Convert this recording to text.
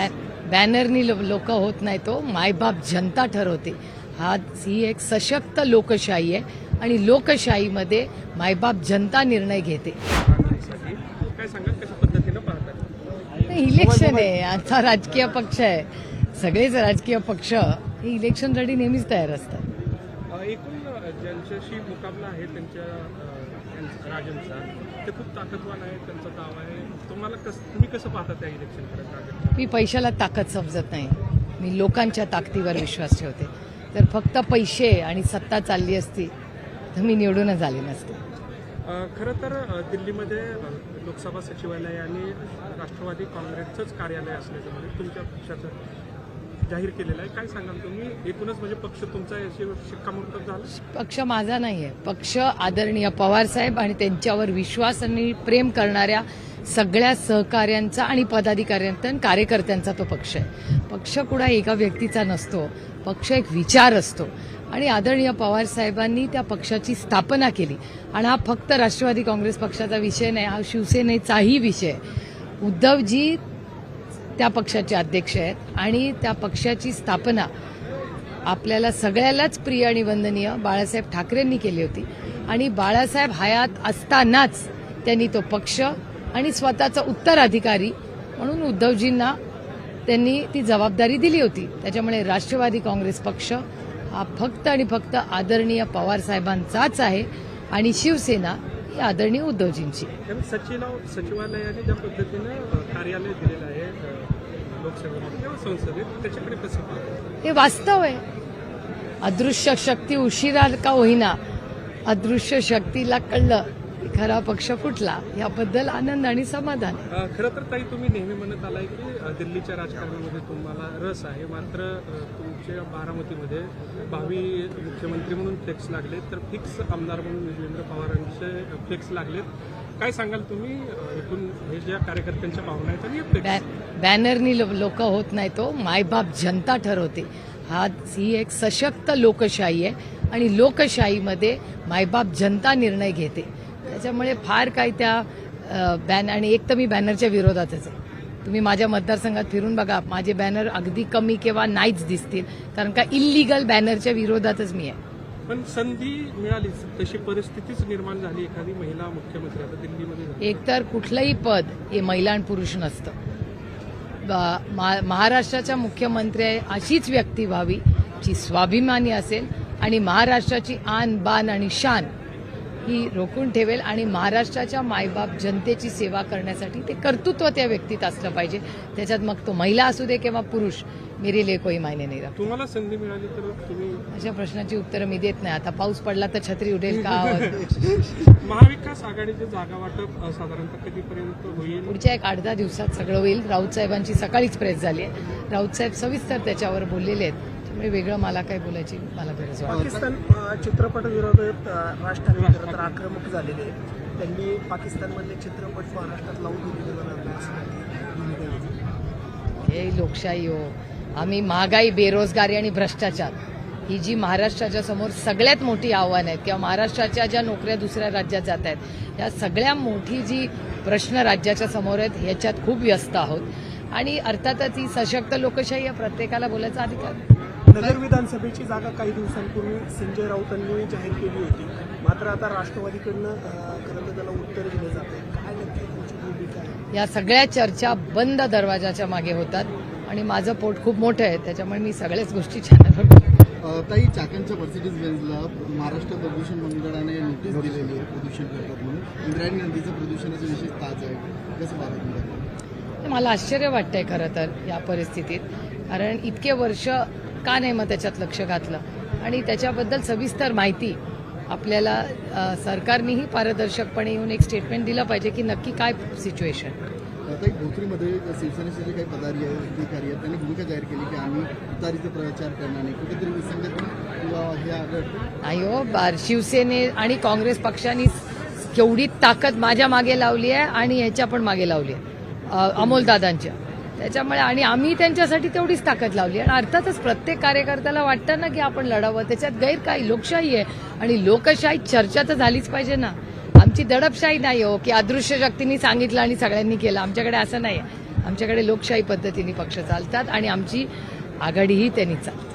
बॅ- बॅनरनी लोक होत नाही तो हो. मायबाप जनता ठरवते. हा ही एक सशक्त लोकशाही आहे आणि लोकशाहीमध्ये मायबाप जनता निर्णय घेते. इलेक्शन आहे. आता राजकीय पक्ष आहे. सगळेच राजकीय पक्ष हे इलेक्शनसाठी नेहमीच तयार असतात. एकूण ज्यांच्याशी मुकाबला आहे त्यांच्या राजांचा ते खूप ताकदवान आहे त्यांचा दावा आहे. तुम्हाला कस तुम्ही कसं पाहता त्या इलेक्शनकडे? राजन मी पैशाला ताकद समजत नाही. मी लोकांच्या ताकदीवर विश्वास ठेवते. जर फक्त पैसे आणि सत्ता चालली असती तर मी निवडूनच आले नसते. खरं तर दिल्लीमध्ये लोकसभा सचिवालय आणि राष्ट्रवादी काँग्रेसचंच कार्यालय असल्याचं म्हणजे तुमच्या पक्षाचं जाहीर केलेला आहे. काय सांगाल तुम्ही? एकूणच म्हणजे पक्ष तुमचा शिक्कामोर्तब झाला? पक्ष माझा नाही आहे पक्ष आदरणीय पवारसाहेब आणि त्यांच्यावर विश्वास आणि प्रेम करणाऱ्या सगळ्या सहकाऱ्यांचा आणि पदाधिकाऱ्यांचा कार्यकर्त्यांचा तो पक्ष आहे. पक्ष कुणा एका व्यक्तीचा नसतो. पक्ष एक विचार असतो. आणि आदरणीय पवारसाहेबांनी त्या पक्षाची स्थापना केली. आणि हा फक्त राष्ट्रवादी काँग्रेस पक्षाचा विषय नाही हा शिवसेनेचाही विषय उद्धवजी त्या पक्षाचे अध्यक्ष आहेत आणि त्या पक्षाची स्थापना आपल्याला सगळ्यालाच प्रिय आणि वंदनीय बाळासाहेब ठाकरेंनी केली होती. आणि बाळासाहेब हयात असतानाच त्यांनी तो पक्ष आणि स्वतःचा उत्तराधिकारी म्हणून उद्धवजींना त्यांनी ती जबाबदारी दिली होती. त्याच्यामुळे राष्ट्रवादी काँग्रेस पक्ष हा फक्त आणि फक्त आदरणीय पवारसाहेबांचाच आहे आणि शिवसेना आदरणीय उद्धवजींची. सचिवालयाने ज्या पद्धतीनं कार्यालय दिलेलं आहे त्याच्याकडे हे वास्तव आहे. अदृश्य शक्ती उशिरा का होईना अदृश्य शक्तीला कळलं. खरा पक्ष फुटला याबद्दल आनंद आणि समाधान खरं तर ताई तुम्ही नेहमी म्हणत आलाय की दिल्लीच्या राजकारणामध्ये तुम्हाला रस आहे. मात्र तुमच्या बारामतीमध्ये भावी मुख्यमंत्री म्हणून फ्लेक्स लागले तर फिक्स आमदार म्हणून विजेंद्र पवारांचे फ्लेक्स लागलेत. काय सांगाल तुम्ही? एकूण हे ज्या कार्यकर्त्यांच्या भावना आहेत बॅनरनी लोक होत नाही तो मायबाप जनता ठरवते. हा ही एक सशक्त लोकशाही आहे आणि लोकशाहीमध्ये मायबाप जनता निर्णय घेते. त्याच्यामुळे फार काही त्या बॅन आणि एक तर मी बॅनरच्या विरोधातच आहे. तुम्ही माझ्या मतदारसंघात फिरून बघा माझे बॅनर अगदी कमी किंवा नाहीच दिसतील कारण का इल्लीगल बॅनरच्या विरोधातच मी आहे. पण संधी मिळाली तशी परिस्थितीच निर्माण झाली एखादी महिला मुख्यमंत्री आता दिल्लीमध्ये. एकतर कुठलंही पद हे महिला आणि पुरुष नसतं. महाराष्ट्राच्या मुख्यमंत्री अशीच व्यक्ती व्हावी जी स्वाभिमानी असेल आणि महाराष्ट्राची आन बान आणि शान ही रोखून ठेवेल आणि महाराष्ट्राच्या मायबाप जनतेची सेवा करण्यासाठी ते कर्तृत्व त्या व्यक्तीत असलं पाहिजे. त्याच्यात मग तो महिला असू दे किंवा पुरुष मेरे लिए कोई मायने नाही राखता. तुम्हाला संधी मिळाली तर तुम्ही अशा प्रश्नाची उत्तरं मी देत नाही. आता पाऊस पडला तर छत्री उडेल का? महाविकास आघाडीचे जागा वाटप अ, साधारणतः कधीपर्यंत होईल? पुढच्या एक आठ दहा दिवसात सगळं होईल. राऊत साहेबांची सकाळीच प्रेस झाली आहे. राऊत साहेब सविस्तर त्याच्यावर बोललेले आहेत. त्यामुळे वेगळं मला काय बोलायची मला गरज पाकिस्तान चित्रपट विरोधात राज ठाकरे खरं तर आक्रमक झालेले आहेत. त्यांनी पाकिस्तानमधले चित्रपट महाराष्ट्रात लावून आहे. हे लोकशाही हो आम्ही महागाई बेरोजगारी आणि भ्रष्टाचार ही जी महाराष्ट्राच्या समोर सगळ्यात मोठी आव्हानं आहेत किंवा महाराष्ट्राच्या ज्या नोकऱ्या दुसऱ्या राज्यात जात आहेत या सगळ्या मोठी जी प्रश्न राज्याच्या समोर आहेत ह्याच्यात खूप व्यस्त आहोत आणि अर्थातच ही सशक्त लोकशाही आहे प्रत्येकाला बोलायचा अधिकार. नगर विधानसभेची जागा काही दिवसांपूर्वी संजय राऊतांनी जाहीर केली होती. मात्र आता राष्ट्रवादीकडनं खरं तर त्याला उत्तर दिलं जात आहे काय नक्की तुमची भूमिका आहे? या सगळ्या चर्चा बंद दरवाजाच्या मागे होतात आणि माझं पोट खूप मोठं आहे त्याच्यामुळे मी सगळ्याच गोष्टी अ, ताई चाकणच्या मर्सिडीज बेंजला महाराष्ट्र प्रदूषण मंडळाने नोटीस दिलेली आहे प्रदूषण करतात म्हणून. इंद्रायणी नदीचं प्रदूषणाचा विशेष ताज आहे. कसं तुम्ही? मला आश्चर्य वाटतंय खरं तर या परिस्थितीत. कारण इतके वर्ष का नाही मग त्याच्यात लक्ष घातलं? आणि त्याच्याबद्दल सविस्तर माहिती आपल्याला सरकारनेही पारदर्शकपणे येऊन एक स्टेटमेंट दिलं पाहिजे की नक्की काय सिच्युएशन भोसरीमध्ये शिवसेनेचे जे काही पदाधिकारी आहेत अधिकारी आहेत त्यांनी भूमिका जाहीर केली की आम्ही तुतारीचा प्रचार करणार नाही. कुठेतरी विसंगत किंवा हे नाही हो बार शिवसेने आणि काँग्रेस पक्षांनी केवढी ताकद माझ्या मागे लावली आहे आणि ह्याच्या पण मागे लावली आहे. अमोलदादांच्या त्याच्यामुळे आणि आम्ही त्यांच्यासाठी तेवढीच ताकद लावली. आणि अर्थातच प्रत्येक कार्यकर्त्याला वाटतं ना की आपण लढावं. त्याच्यात गैर काही लोकशाही आहे. आणि लोकशाही चर्चा तर झालीच पाहिजे ना. आमची दडपशाही नाही हो की अदृश्य शक्तींनी सांगितलं आणि सगळ्यांनी केलं. आमच्याकडे असं नाही आहे. आमच्याकडे लोकशाही पद्धतीने पक्ष चालतात आणि आमची आघाडीही त्यांनी चालते